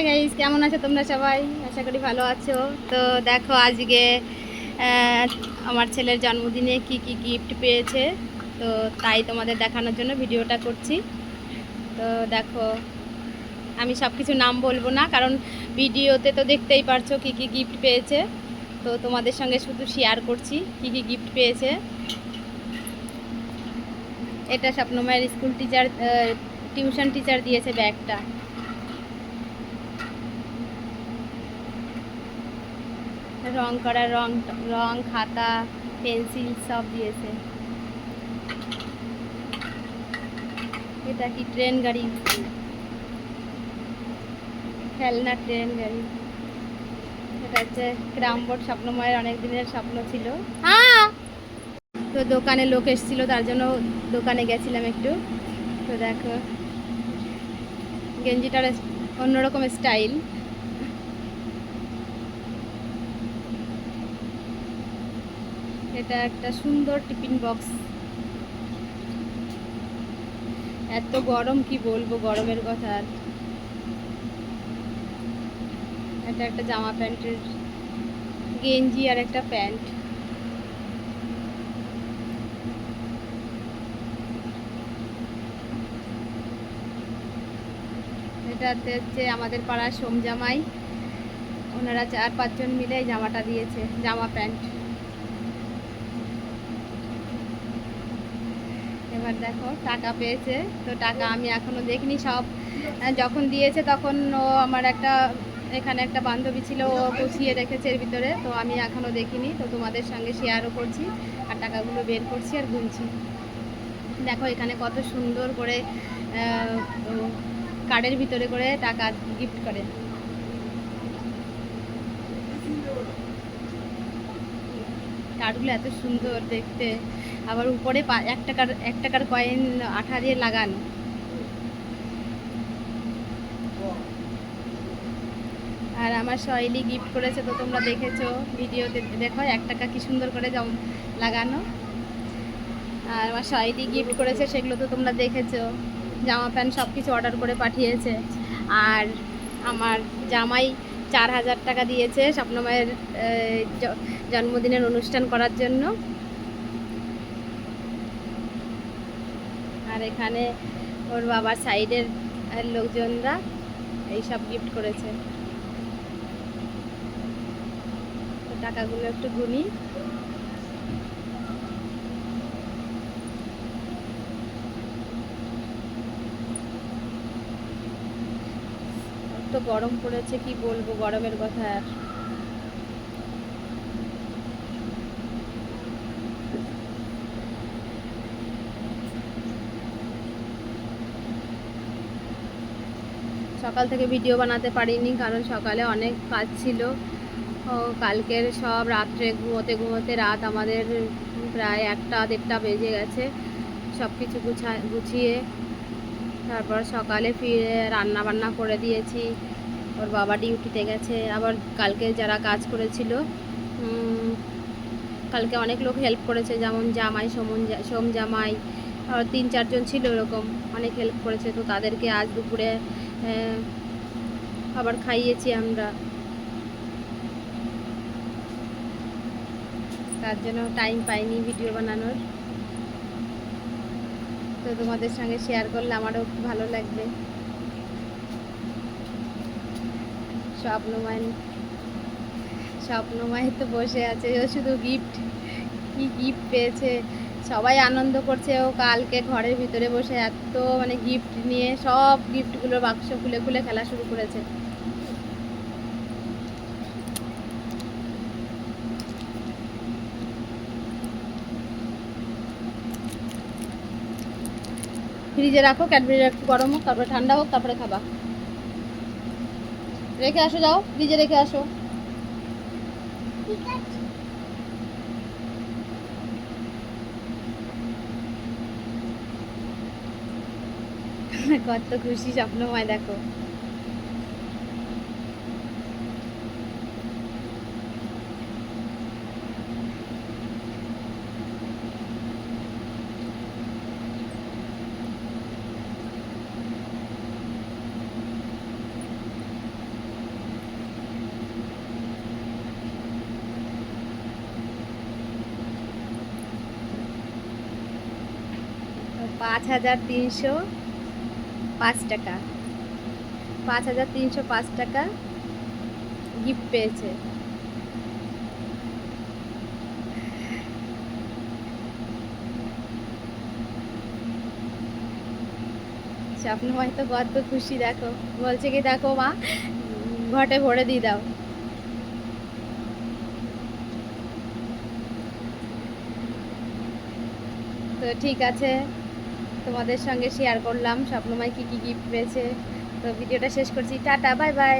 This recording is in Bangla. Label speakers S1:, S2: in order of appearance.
S1: হাই গাইস কেমন আছো তোমরা সবাই? আশা করি ভালো আছো। তো দেখো আজকে আমার ছেলের জন্মদিনে কি কি গিফট পেয়েছে। তো তাই তোমাদের দেখানোর জন্য ভিডিওটা করছি। তো দেখো, আমি সব কিছু নাম বলব না, কারণ ভিডিওতে তো দেখতেই পারছ কি কি গিফট পেয়েছে। তো তোমাদের সঙ্গে শুধু শেয়ার করছি কি কি গিফট পেয়েছে। এটা স্বপ্নময়ের স্কুল টিচার টিউশন টিচার দিয়েছে ব্যাগটা রং করা রং রং খাতা পেন্সিল সব দিয়েছে। এটা কি ট্রেন গাড়ি? খেলনা ট্রেন গাড়ি। এটা হচ্ছে ক্রামবোর্ড স্বপ্নময়ের অনেক দিনের স্বপ্ন ছিল। হ্যাঁ। তো দোকানে লোক এসেছিল তার জন্য দোকানে গেছিলাম একটু। তো দেখো গেঞ্জিটার অন্যরকম স্টাইল। এটা একটা সুন্দর টিফিন বক্স। এত গরম, কি বলব? গরমের কথা আর। এটা একটা জামা প্যান্টের গেঞ্জি আর একটা প্যান্ট। এটাতে হচ্ছে আমাদের পাড়ার সোমজামাই ওনারা চার পাঁচজন মিলে জামাটা দিয়েছে, জামা প্যান্ট। এবার দেখো টাকা পেয়েছে। তো টাকা আমি এখনও দেখিনি সব। যখন দিয়েছে তখন ও আমার একটা, এখানে একটা বান্ধবী ছিল, ও গুছিয়ে রেখেছে এর ভিতরে। তো আমি এখনও দেখিনি। তো তোমাদের সঙ্গে শেয়ারও করছি আর টাকাগুলো বের করছি আর গুনছি। দেখো এখানে কত সুন্দর করে কার্ডের ভিতরে করে টাকা গিফট করে। কার্ডগুলো এত সুন্দর দেখতে। আবার উপরে এক টাকার এক টাকার কয়েন আঠা দিয়ে লাগানো। আর আমার শৈলী গিফট করেছে তো তোমরা দেখেছ ভিডিওতে। দেখো, এক টাকা কি সুন্দর করে লাগানো। আর আমার শৈলী গিফট করেছে, সেগুলো তো তোমরা দেখেছ। জামা প্যান্ট সব কিছু অর্ডার করে পাঠিয়েছে। আর আমার জামাই চার হাজার টাকা দিয়েছে স্বপ্নময়ের জন্মদিনের অনুষ্ঠান করার জন্য। আর এখানে ওর বাবার সাইডের লোকজনরা এইসব গিফট করেছে। টাকাগুলো একটু গুনি। তো গরম পড়েছে, কি বলব? গরমের কথা আর। সকাল থেকে ভিডিও বানাতে পারিনি, কারণ সকালে অনেক কাজ ছিল। কালকের সব রাত্রে ঘুমোতে ঘুমোতে রাত আমাদের প্রায় একটা দেড়টা বেজে গেছে। সব কিছু গুছা, গুছিয়ে তারপর সকালে ফিরে রান্না বান্না করে দিয়েছি। ওর বাবা ডিউটিতে গেছে, আবার কালকে যারা কাজ করেছিল কালকে অনেক লোক হেল্প করেছে, যেমন জামাই, সমন সোম জামাই, আর তিন চারজন ছিল এরকম অনেক হেল্প করেছে। তো তাদেরকে আজ দুপুরে খাবার খাইয়েছি আমরা। তার জন্য টাইম পাইনি ভিডিও বানানোর। তো তোমাদের সঙ্গে শেয়ার করলে আমারও খুব ভালো লাগবে। স্বপ্নময় স্বপ্নময় তো বসে আছে, ও শুধু গিফট কি গিফট পেয়েছে? সবাই আনন্দ করছে ও কালকে ঘরের ভিতরে বসে এত মানে গিফট নিয়ে সব গিফটগুলো বাক্স খুলে খুলে খেলা শুরু করেছে। ফ্রিজে রাখো, ক্যাডবেরি একটু গরম হোক, তারপরে ঠান্ডা হোক, তারপরে খাবা। রেখে আসো, যাও, ফ্রিজে রেখে আসো। কত খুশি স্বপ্নময় দেখো। পাঁচ হাজার তিনশো। পাঁচ টাকা। পাঁচ হাজার তিনশো পাঁচ টাকা গিফট পেয়েছে। স্বপ্নময় তো কত খুশি, দেখো। বলছে কি, দেখো মা, ঘটে ভরে দিয়ে দাও। তো ঠিক আছে। তোমাদের সঙ্গে শেয়ার করলাম। স্বপ্নময় কী কী গিফট পেয়েছে? তো ভিডিওটা শেষ করছি। Tata bye bye